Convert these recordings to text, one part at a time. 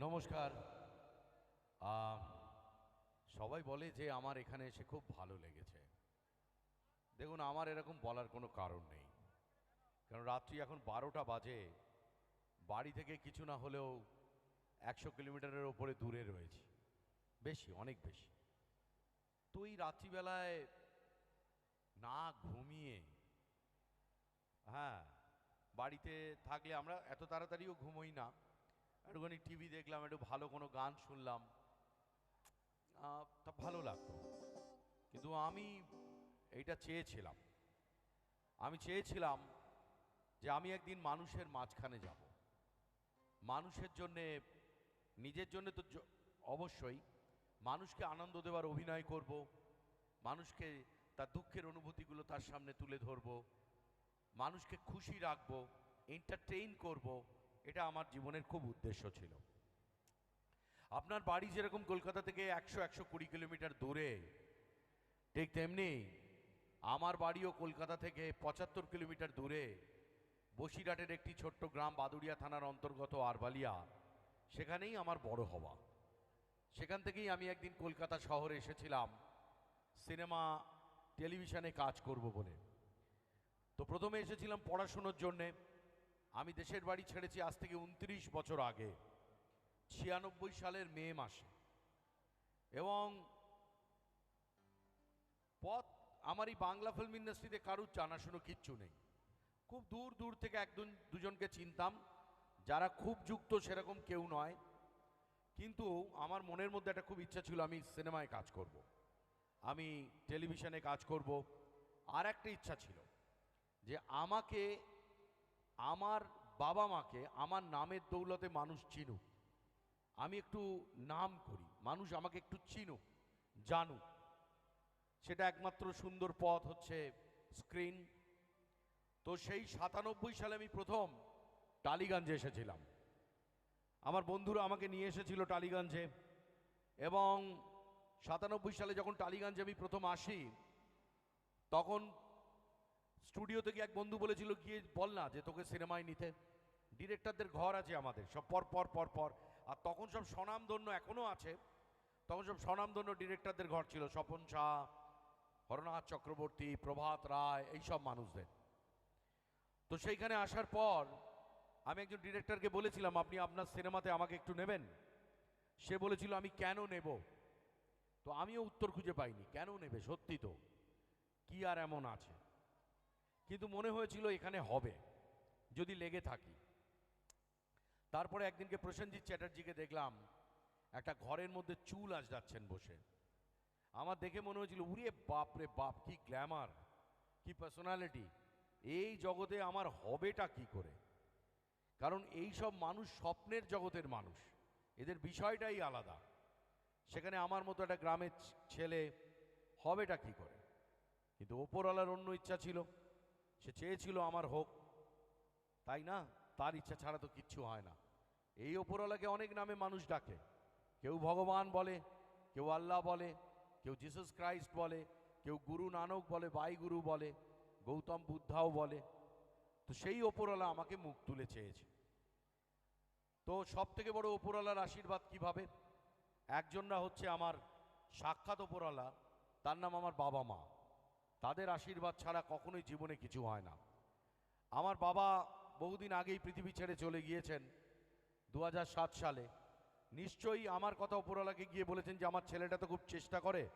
নমস্কার। সবাই বলে যে আমার এখানে এসে খুব ভালো লেগেছে। দেখুন, আমার এরকম বলার কোনো কারণ নেই। কারণ রাত্রি এখন বারোটা বাজে। বাড়ি থেকে কিছু না হলেও একশো কিলোমিটারের ওপরে দূরে রয়েছি। বেশি, অনেক বেশি। তো এই রাত্রিবেলায় না ঘুমিয়ে হ্যাঁ বাড়িতে থাকলে আমরা এত তাড়াতাড়িও ঘুমোই না। একটুখানি টিভি দেখলাম, একটু ভালো কোনো গান শুনলাম। তা ভালো লাগতো কিন্তু আমি এইটা চেয়েছিলাম। আমি চেয়েছিলাম যে আমি একদিন মানুষের মাঝখানে যাব। মানুষের জন্যে, নিজের জন্য তো অবশ্যই মানুষকে আনন্দ দেওয়ার অভিনয় করব, মানুষকে তার দুঃখের অনুভূতিগুলো তার সামনে তুলে ধরবো, মানুষকে খুশি রাখব এন্টারটেইন করব। এটা আমার জীবনের খুব উদ্দেশ্য ছিল। আপনার বাড়ি যেরকম কলকাতা থেকে একশো একশো কুড়ি কিলোমিটার দূরে, ঠিক তেমনি আমার বাড়িও কলকাতা থেকে পঁচাত্তর কিলোমিটার দূরে, বসিরহাটের একটি ছোট্ট গ্রাম বাদুড়িয়া থানার অন্তর্গত আরবালিয়া, সেখানেই আমার বড় হওয়া। সেখান থেকেই আমি একদিন কলকাতা শহরে এসেছিলাম, সিনেমা, টেলিভিশনে কাজ করব বলে। তো প্রথমে এসেছিলাম পড়াশুনোর জন্যে আমি দেশের বাড়ি ছেড়েছি আজ থেকে উনত্রিশ বছর আগে, ছিয়ানব্বই সালের মে মাসে। এবং পথ, আমার এই বাংলা ফিল্ম ইন্ডাস্ট্রিতে কারুর জানাশুনো কিচ্ছু নেই। খুব দূর দূর থেকে একজন, দুজনকে চিনতাম, যারা খুব যুক্ত সেরকম কেউ নয়। কিন্তু আমার মনের মধ্যে একটা খুব ইচ্ছা ছিল, আমি সিনেমায় কাজ করব। আমি টেলিভিশনে কাজ করব। আর একটা ইচ্ছা ছিল যে আমাকে আমার বাবা মাকে আমার নামের দৌলতে মানুষ চিনুক আমি একটু নাম করি, মানুষ আমাকে একটু চিনুক জানুক সেটা একমাত্র সুন্দর পথ হচ্ছে স্ক্রিন। তো সেই সাতানব্বই সালে আমি প্রথম টালিগঞ্জে এসেছিলাম। আমার বন্ধুরা আমাকে নিয়ে এসেছিল টালিগঞ্জে এবং সাতানব্বই সালে যখন টালিগঞ্জে আমি প্রথম আসি, তখন স্টুডিও থেকে এক বন্ধু বলেছিল, গিয়ে বল না যে তোকে সিনেমায় নিতে। ডিরেক্টরদের ঘর আছে আমাদের, সব পর পর পর পর। আর তখন সব স্বনামধন্য এখনও আছে, তখন সব স্বনামধন্য ডিরেক্টরদের ঘর ছিল, স্বপন শাহ হরনাথ চক্রবর্তী, প্রভাত রায় এইসব মানুষদের। তো সেইখানে আসার পর আমি একজন ডিরেক্টরকে বলেছিলাম, আপনি আপনার সিনেমাতে আমাকে একটু নেবেন? সে বলেছিল, আমি কেন নেব? তো আমিও উত্তর খুঁজে পাইনি, কেন নেবে? সত্যি তো। কি আর এমন আছে? কিন্তু মনে হয়েছিল এখানে হবে, যদি লেগে থাকি। তারপরে একদিনকে প্রসেনজিৎ চ্যাটার্জিকে দেখলাম, একটা ঘরের মধ্যে চুল যাচ্ছেন বসে। আমার দেখে মনে হয়েছিল উড়িয়ে বাপ রে বাপ, কি গ্ল্যামার কি পার্সোনালিটি এই জগতে আমার হবেটা কি করে? কারণ এই সব মানুষ স্বপ্নের জগতের মানুষ, এদের বিষয়টাই আলাদা। সেখানে আমার মতো একটা গ্রামের ছেলে হবেটা কি করে? কিন্তু ওপরওয়ালার অন্য ইচ্ছা ছিল। সে চেয়েছিল আমার হোক। তাই না? তার ইচ্ছা ছাড়া তো কিচ্ছু হয় না। এই ওপরওয়ালাকে অনেক নামে মানুষ ডাকে। কেউ ভগবান বলে, কেউ আল্লাহ বলে, কেউ জিসাস ক্রাইস্ট বলে, কেউ গুরু নানক বলে বাই গুরু বলে, গৌতম বুদ্ধাও বলে। তো সেই ওপরওয়ালা আমাকে মুখ তুলে চেয়েছে। তো সব থেকে বড় ওপরওয়ালার আশীর্বাদ কীভাবে? একজনরা হচ্ছে আমার সাক্ষাৎ ওপরওয়ালা, তার নাম আমার বাবা মা। তাদের আশীর্বাদ ছাড়া কখনোই জীবনে কিছু হয় না। আমার বাবা বহুদিন আগেই পৃথিবী ছেড়ে চলে গিয়েছেন দু হাজার সাত সালে। নিশ্চয়ই আমার কথা ওপরওয়ালাকে গিয়ে বলেছেন যে, আমার ছেলেটা তো খুব চেষ্টা করে।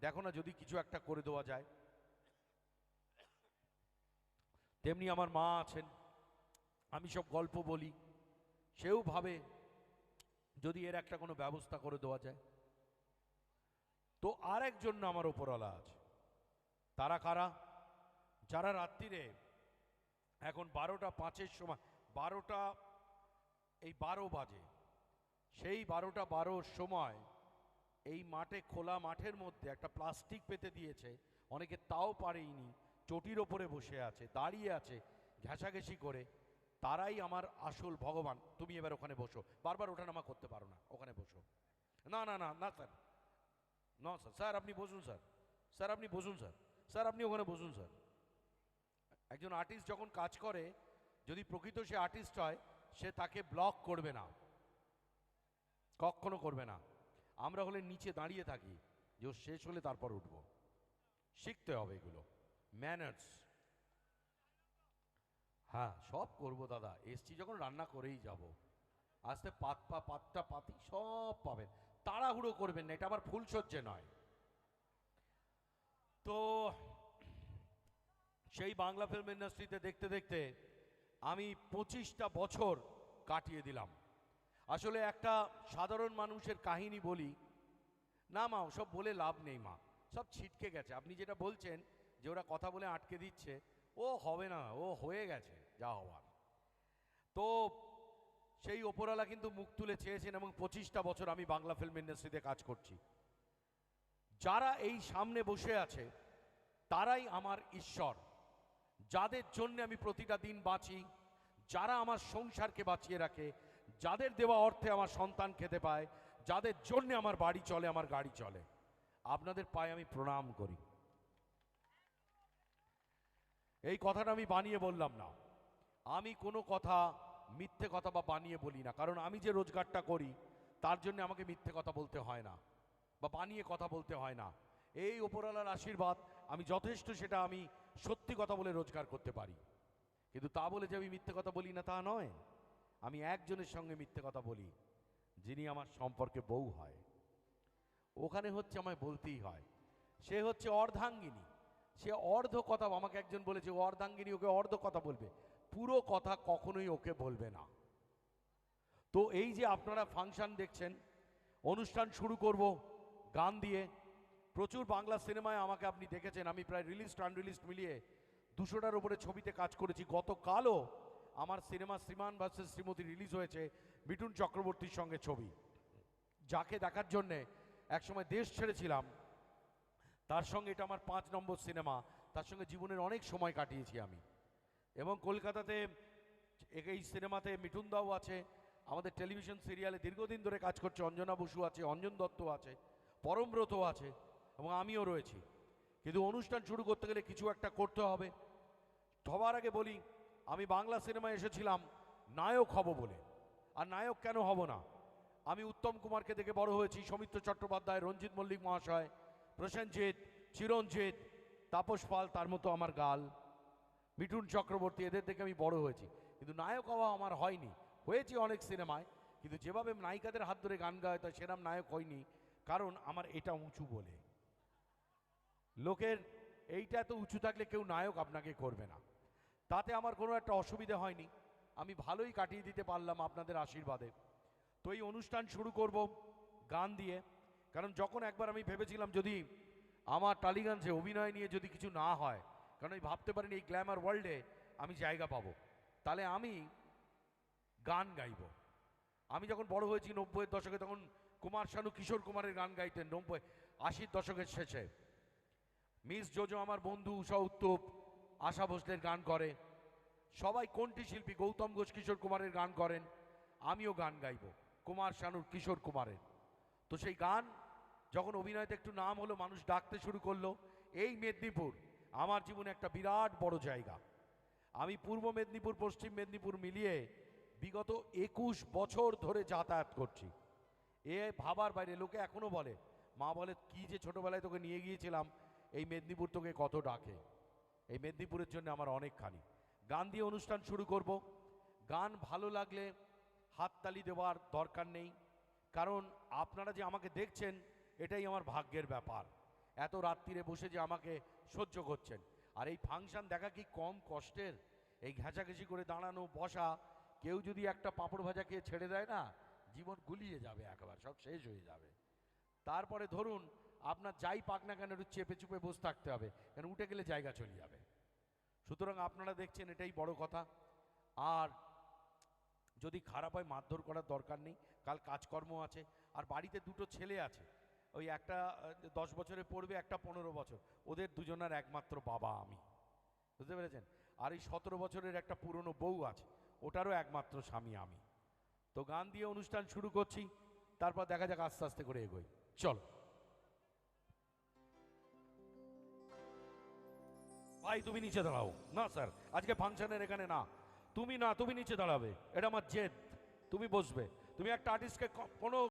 দেখো না যদি কিছু একটা করে দেওয়া যায়। তেমনি আমার মা আছেন, আমি সব গল্প বলি। সেও ভাবে যদি এর একটা কোনো ব্যবস্থা করে দেওয়া যায়। তো আর একজন আমার ওপরওয়ালা আছে। তারা কারা? যারা রাত্রিরে এখন বারোটা পাঁচের সময়, বারোটা, এই বারো বাজে, সেই বারোটা বারোর সময় এই মাঠে খোলা মাঠের মধ্যে একটা প্লাস্টিক পেতে দিয়েছে। অনেকে তাও পারেইনি, চটির ওপরে বসে আছে, দাঁড়িয়ে আছে, ঘেঁষাঘেঁষি করে। তারাই আমার আসল ভগবান। তুমি এবার ওখানে বসো। বারবার ওঠানামা করতে পারো না, ওখানে বসো। না না না না, স্যার। না, স্যার স্যার, আপনি বসুন, স্যার। স্যার, আপনি বসুন, স্যার। স্যার, আপনি ওখানে বসুন, স্যার। একজন আর্টিস্ট যখন কাজ করে, যদি প্রকৃত সে আর্টিস্ট হয়, সে তাকে ব্লক করবে না। কখনো করবে না। আমরা হলে নিচে দাঁড়িয়ে থাকি, যে ও শেষ হলে তারপর উঠব। শিখতে হবে এগুলো। ম্যানার্স হ্যাঁ সব করব দাদা। এসছি যখন রান্না করেই যাব। আস্তে পাত পা, পাতটা পাতি সব পাবেন। তাড়াহুড়ো করবেন না, এটা আবার ফুলসজ্জে নয়। তো সেই বাংলা ফিল্ম ইন্ডাস্ট্রিতে দেখতে দেখতে আমি পঁচিশটা বছর কাটিয়ে দিলাম। আসলে একটা সাধারণ মানুষের কাহিনী বলি, না মা সব বলে লাভ নেই মা, সব ছিটকে গেছে। আপনি যেটা বলছেন যে ওরা কথা বলে আটকে দিচ্ছে, ও হবে না, ও হয়ে গেছে যা হওয়ার। তো সেই ওপরওয়ালা কিন্তু মুখ তুলে চেয়েছেন এবং পঁচিশটা বছর আমি বাংলা ফিল্ম ইন্ডাস্ট্রিতে কাজ করছি। যারা এই সামনে বসে আছে, তারাই আমার ঈশ্বর। যাদের জন্য আমি প্রতিটা দিন বাঁচি, যারা আমার সংসারকে বাঁচিয়ে রাখে, যাদের দেওয়া অর্থে আমার সন্তান খেতে পায়, যাদের জন্য আমার বাড়ি চলে, আমার গাড়ি চলে। আপনাদের পায়ে আমি প্রণাম করি। এই কথাটা আমি বানিয়ে বললাম না। আমি কোনো কথা মিথ্যে কথা বা বানিয়ে বলি না, কারণ আমি যে রোজগারটা করি, তার জন্য আমাকে মিথ্যে কথা বলতে হয় না। বা বানিয়ে কথা বলতে হয় না। এই ওপরওয়ালার আশীর্বাদ, আমি যথেষ্ট সেটা আমি সত্যি কথা বলে রোজগার করতে পারি। কিন্তু তা বলে যে আমি মিথ্যে কথা বলি না, তা নয়। আমি একজনের সঙ্গে মিথ্যে কথা বলি, যিনি আমার সম্পর্কে বউ হয়। ওখানে হচ্ছে আমায় বলতেই হয়, সে হচ্ছে অর্ধাঙ্গিনী। সে অর্ধ কথা, আমাকে একজন বলেছে অর্ধাঙ্গিনী, ওকে অর্ধ কথা বলবে। পুরো কথা কখনোই ওকে বলবে না। তো এই যে আপনারা ফাংশন দেখছেন, অনুষ্ঠান শুরু করব গান দিয়ে প্রচুর বাংলা সিনেমায় আমাকে আপনি দেখেছেন। আমি প্রায় রিলিজ আনরিলিজ মিলিয়ে দুশোটার উপরে ছবিতে কাজ করেছি। গতকালও আমার cinema Shriman versus Shrimati release হয়েছে মিঠুন চক্রবর্তীর সঙ্গে ছবি। যাকে দেখার জন্যে একসময় দেশ ছেড়েছিলাম, তার সঙ্গে এটা আমার পাঁচ নম্বর সিনেমা। তার সঙ্গে জীবনের অনেক সময় কাটিয়েছি আমি। এবং কলকাতাতে এই সিনেমাতে মিঠুন দাও আছে, আমাদের টেলিভিশন সিরিয়ালে দীর্ঘদিন ধরে কাজ করছে, অঞ্জনা বসু আছে, অঞ্জন দত্ত আছে। পরমব্রত আছে এবং আমিও রয়েছি। কিন্তু অনুষ্ঠান শুরু করতে গেলে কিছু একটা করতে হবে। সবার আগে বলি, আমি বাংলা সিনেমায় এসেছিলাম নায়ক হব বলে। আর নায়ক কেন হব না? আমি উত্তম কুমারকে দেখে বড় হয়েছি সৌমিত্র চট্টোপাধ্যায়, রঞ্জিত মল্লিক মহাশয়, প্রসেনজিৎ চিরঞ্জিত তাপস পাল, তার মতো আমার গাল। মিঠুন চক্রবর্তী, এদের দেখে আমি বড় হয়েছি। কিন্তু নায়ক হওয়া আমার হয়নি। হয়েছি অনেক সিনেমায়, কিন্তু যেভাবে নায়িকাদের হাত ধরে গান গায় তাই সেরাম নায়ক হয়নি। কারণ আমার এটা উঁচু বলে। লোকের এইটা এত উঁচু থাকলে কেউ নায়ক আপনাকে করবে না। তাতে আমার কোনো একটা অসুবিধা হয়নি। আমি ভালোই কাটিয়ে দিতে পারলাম আপনাদের আশীর্বাদে। তো এই অনুষ্ঠান শুরু করব গান দিয়ে। কারণ যখন একবার আমি ভেবেছিলাম যদি আমার টালিগঞ্জে অভিনয় নিয়ে যদি কিছু না হয়, কারণ আমি ভাবতে পারিনি এই গ্ল্যামার ওয়ার্ল্ডে আমি জায়গা পাবো, তাহলে আমি গান গাইব। আমি যখন বড় হয়েছি নব্বইয়ের দশকে, তখন কুমার শানু কিশোর কুমারের গান গাইতেন নব্বই, আশির দশকের শেষে। মিস জোজো আমার বন্ধু উষা উত্তপ, আশা ভোসলের গান করে। সবাই কোনটি শিল্পী? গৌতম ঘোষ কিশোর কুমারের গান করেন, আমিও গান গাইব, কুমার শানুর কিশোর কুমারের। তো সেই গান, যখন অভিনয়তে একটু নাম হলো, মানুষ ডাকতে শুরু করল, এই মেদিনীপুর আমার জীবনে একটা বিরাট বড় জায়গা। আমি পূর্ব মেদিনীপুর, পশ্চিম মেদিনীপুর মিলিয়ে বিগত একুশ বছর ধরে যাতায়াত করছি। এ ভাবার বাইরে, লোকে এখনও বলে, মা বলে, কি যে ছোটবেলায় তোকে নিয়ে গিয়েছিলাম, এই মেদিনীপুর তোকে কত ডাকে? এই মেদিনীপুরের জন্য আমার অনেকখানি। গান দিয়ে অনুষ্ঠান শুরু করব। গান ভালো লাগলে হাততালি দেওয়ার দরকার নেই। কারণ আপনারা যে আমাকে দেখছেন, এটাই আমার ভাগ্যের ব্যাপার। এত রাত্রিরে বসে যে আমাকে সহ্য করছেন। আর এই ফাংশন দেখা কি কম কষ্টের? এই ঘেঁচাঘেঁচি করে দাঁড়ানো, বসা, কেউ যদি একটা পাঁপড় ভাজা খেয়ে ছেড়ে দেয় না জীবন গুলিয়ে যাবে একবার, সব শেষ হয়ে যাবে। তারপরে ধরুন, আপনার যাই পাক না কেন, একটু চেপে চুপে বসে থাকতে হবে, কেন উঠে গেলে জায়গা চলে যাবে। সুতরাং আপনারা দেখছেন, এটাই বড় কথা। আর যদি খারাপ হয়, মারধর করার দরকার নেই, কাল কাজকর্ম আছে, আর বাড়িতে দুটো ছেলে আছে, ওই একটা দশ বছরে পড়বে, একটা পনেরো বছর, ওদের দুজনের একমাত্র বাবা আমি। বুঝতে পেরেছেন? আর এই সতেরো বছরের একটা পুরনো বউ আছে, ওটারও একমাত্র স্বামী আমি। তো গান দিয়ে অনুষ্ঠান শুরু করছি, তারপর দেখা যাক আস্তে আস্তে করে এগোই। চলো। ভাই, তুমি নিচে দাঁড়াও। না, স্যার, আজকে ফাংশনের এখানে না। তুমি না, তুমি নিচে দাঁড়াবে। এটা আমার জেদ। তুমি বসবে। তুমি একটা আর্টিস্টকে কোনো